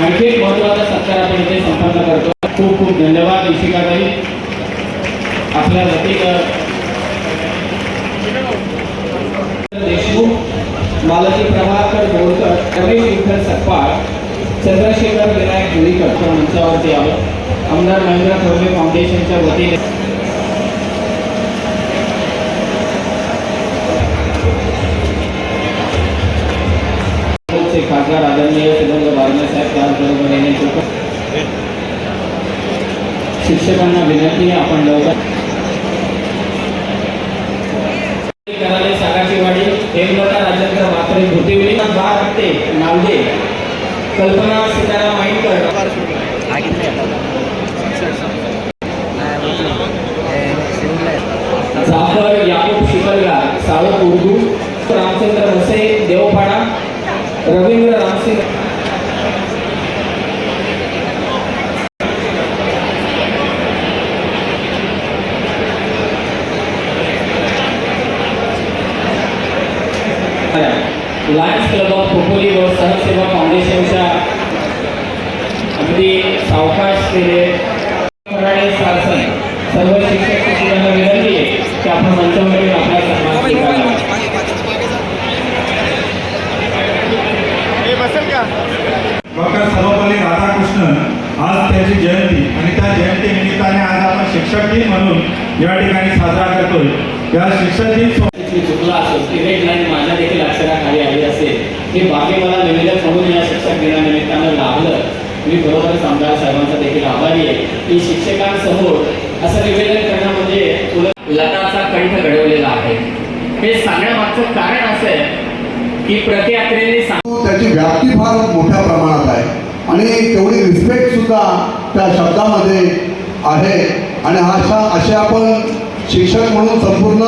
आणखी एक महत्त्वाचा सत्कार आपण इथे संपन्न करतो. खूप खूप धन्यवाद इशिकाबाई आपल्या वतीनं देशमुख मालाजी प्रभाकर बोरकर रमेश विठ्ठल सप्पाळ चंद्रशेखर विनायक धुळीकर मंचावरती आलो आमदार महेंद्र थोरवे फाउंडेशनच्या वतीने. खासदार आदरणीय शिक्षकांना विनंती आहे आपण लवकर कराले सागाची वाडी हेमलता राजेंद्र म्हात्रे भुतिवली बार हप्ते नावदे Kalpana Sitaram lions club of Khopoli व सहसेवा फाउंडेशनच्या अगदी सावकाश केले. मराठी सारसन सर्व शिक्षक शिक्षकांना विनंती आहे की आपण मंचावरील आपला सन्मान स्वीकारावा. डॉक्टर सर्वपल्ली राधाकृष्णन आज त्याची जयंती आणि त्या जयंती निमित्ताने आज आपण शिक्षक दिन म्हणून या ठिकाणी साजरा करतोय. या शिक्षक दिन मी चुकला असेल ती रेड लाईन माझ्या देखील अक्षराखाली आली असेल. हे बाकी मला निवेदन म्हणून या शिक्षक दिनानिमित्तानं लाभलं. मी बरोबरच आमदार साहेबांचा देखील आभारी आहे. की शिक्षकांसमोर असं निवेदन करणं म्हणजे लताचा कंठ घडवलेला आहे. हे सांगण्यामागचं कारण असं आहे की प्रतियात्रेने त्याची व्याप्ती फार मोठ्या प्रमाणात आहे. आणि तेवढी रिस्पेक्ट सुद्धा त्या शब्दामध्ये आहे. आणि अशा असे आपण शिक्षक म्हणून संपूर्ण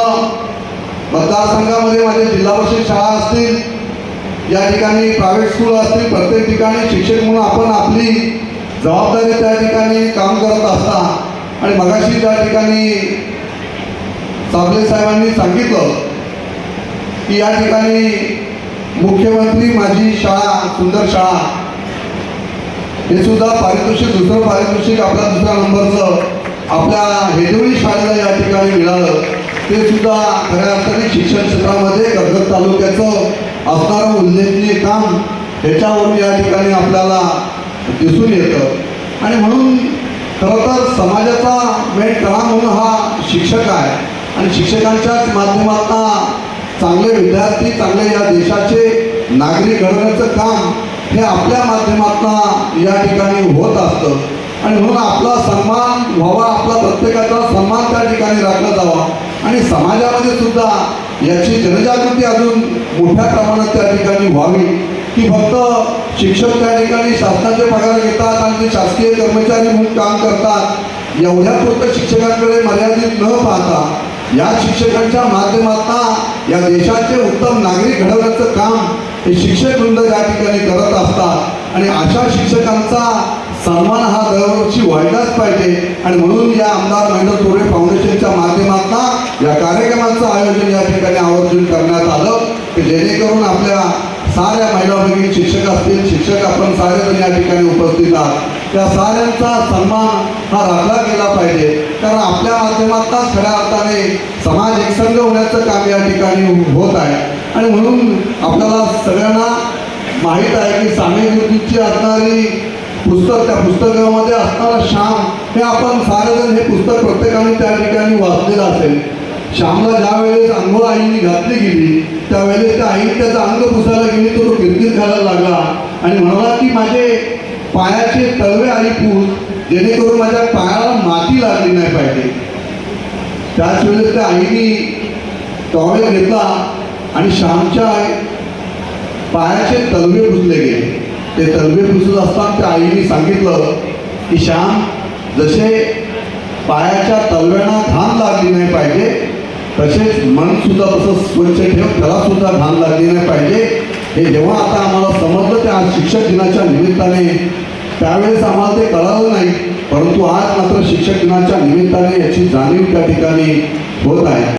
मतदारसंघामध्ये माझे जिल्हा परिषद शाळा असतील या ठिकाणी प्रायव्हेट स्कूल असतील प्रत्येक ठिकाणी शिक्षक म्हणून आपण आपली जबाबदारी त्या ठिकाणी काम करत असता. आणि मगाशी त्या ठिकाणी साबळे साहेबांनी सांगितलं की या ठिकाणी मुख्यमंत्री माझी शाळा सुंदर शाळा हे सुद्धा पारितोषिक दुसरं पारितोषिक आपल्या दुसऱ्या नंबरचं आपल्या हेदोळी शाळेला या ठिकाणी मिळालं. ते सुद्धा खऱ्या अर्थाने शिक्षण क्षेत्रामध्ये कर्जत तालुक्याचं असणारं उल्लेखनीय काम ह्याच्यावरून या ठिकाणी आपल्याला दिसून येतं. आणि म्हणून खरं तर समाजाचा मेन कणा म्हणून हा शिक्षक आहे. आणि शिक्षकांच्याच माध्यमातून चांगले विद्यार्थी चांगले या देशाचे नागरिक घडवण्याचं काम हे आपल्या माध्यमातून या ठिकाणी होत असतं. आणि म्हणून आपला सन्मान व्हावा आपला प्रत्येकाचा सन्मान त्या ठिकाणी राखला जावा. आणि समाजामध्ये सुद्धा याची जनजागृती अजून मोठ्या प्रमाणात त्या ठिकाणी व्हावी. की फक्त शिक्षक त्या ठिकाणी शासनाचे पगार घेतात आणि ते शासकीय कर्मचारी म्हणून काम करतात एवढ्या फक्त शिक्षकांकडे मर्यादित न पाहता या शिक्षकांच्या माध्यमातून या देशाचे उत्तम नागरिक घडवण्याचं काम हे शिक्षक वृंद या ठिकाणी करत असतात. आणि अशा शिक्षकांचा सन्मान हा दरवर्षी व्हायलाच पाहिजे. आणि म्हणून या आमदार महेंद्र तोरे फाउंडेशनच्या माध्यमातून या कार्यक्रमाचं आयोजन या ठिकाणी आवर्जून करण्यात आलं. की जेणेकरून आपल्या साऱ्या महिला भगिनी शिक्षक असतील शिक्षक आपण सारेजण या ठिकाणी उपस्थित आहात. त्या साऱ्यांचा सन्मान हा राखला गेला पाहिजे. कारण आपल्या माध्यमातूनच खऱ्या अर्थाने समाज एकसंघ होण्याचं काम या ठिकाणी होत आहे. आणि म्हणून आपल्याला सगळ्यांना माहीत आहे की सामी गुरुजीची असणारी पुस्तक त्या पुस्तकामध्ये असणारा श्याम हे आपण सारेजण हे पुस्तक प्रत्येकाने त्या ठिकाणी वाचलेलं असेल. श्यामला ज्या वेळेस आंघोळ आईने घातली गेली त्यावेळेस त्या आई त्याचा अंग पुसायला गेली तो किरकिर खायला लागला. आणि म्हणाला की माझे पायाचे तळवे आणि पूस जेणेकरून माझ्या पायाला माती लागली नाही पाहिजे. त्याच वेळेस त्या आईने टॉवेल घेतला आणि श्यामच्या पायाचे तलवे पुसले गेले. ते तलवे पुसत असताना त्या आईने सांगितलं की श्याम जसे पायाच्या तलव्यांना घाण लागली नाही पाहिजे तसेच मनसुद्धा तसं स्वच्छ ठेव त्याला सुद्धा घाण लागली नाही पाहिजे. हे जेव्हा आता आम्हाला समजलं त्या आज शिक्षक दिनाच्या निमित्ताने त्यावेळेस आम्हाला ते कळालं नाही परंतु आज मात्र शिक्षक दिनाच्या निमित्ताने याची जाणीव त्या ठिकाणी होत आहे.